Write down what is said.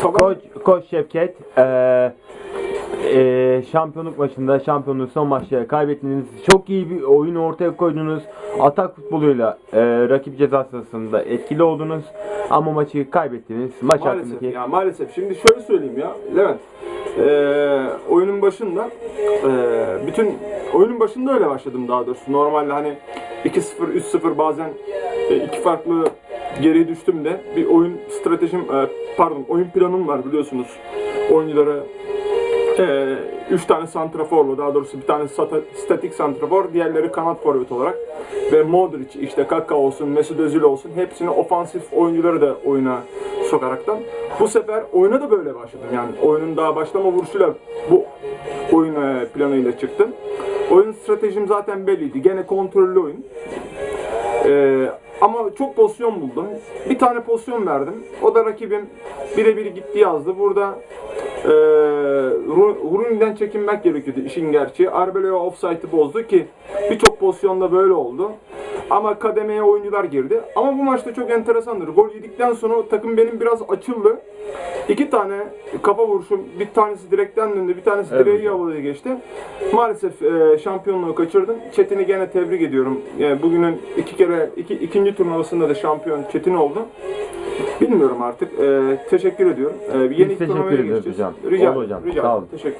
Tamam. Koç, Koç Şevket, eee eee, şampiyonluk maçında şampiyonluk son maçta kaybettiniz. Çok iyi bir oyun ortaya koydunuz. Atak futboluyla eee, rakip ceza sahasında etkili oldunuz. Ama maçı kaybettiniz. Maç Maalesef hakkındaki ya maalesef. Şimdi şöyle söyleyeyim ya Levent. Ee, oyunun başında ee, bütün oyunun başında öyle başladım daha doğrusu. Normalde hani 2-0 3-0 bazen e, iki farklı geriye düştüm de bir oyun stratejim e, pardon oyun planım var biliyorsunuz. Oyunculara 3 tane santraforlu daha doğrusu bir tane sata- statik santrafor, diğerleri kanat forvet olarak ve Modric işte Kaka olsun, Mesut Özil olsun hepsini ofansif oyuncuları da oyuna sokaraktan. Bu sefer oyuna da böyle başladım. Yani oyunun daha başlama vuruşuyla bu oyun e, planıyla çıktım. Oyun stratejim zaten belliydi. Gene kontrollü oyun. Ee, ama çok pozisyon buldum. Bir tane pozisyon verdim. O da rakibim birebir gitti yazdı. Burada e, Rooney'den çekinmek gerekiyordu işin gerçeği. Arbeloa offside'ı bozdu ki birçok pozisyonda böyle oldu. Ama kademeye oyuncular girdi. Ama bu maçta çok enteresandır. Gol yedikten sonra takım benim biraz açıldı. İki tane kafa vuruşum, bir tanesi direkten döndü, bir tanesi Evet direği havada geçti. Maalesef e, şampiyonluğu kaçırdım. Çetin'i gene tebrik ediyorum. Yani bugünün iki kere, iki, ikinci turnuvasında da şampiyon Çetin oldu. Bilmiyorum artık. E, teşekkür ediyorum. E, yeni teşekkür turnuvaya ediyoruz geçeceğiz. hocam. Rica, Oldu hocam. rica Sağ olun. Teşekkür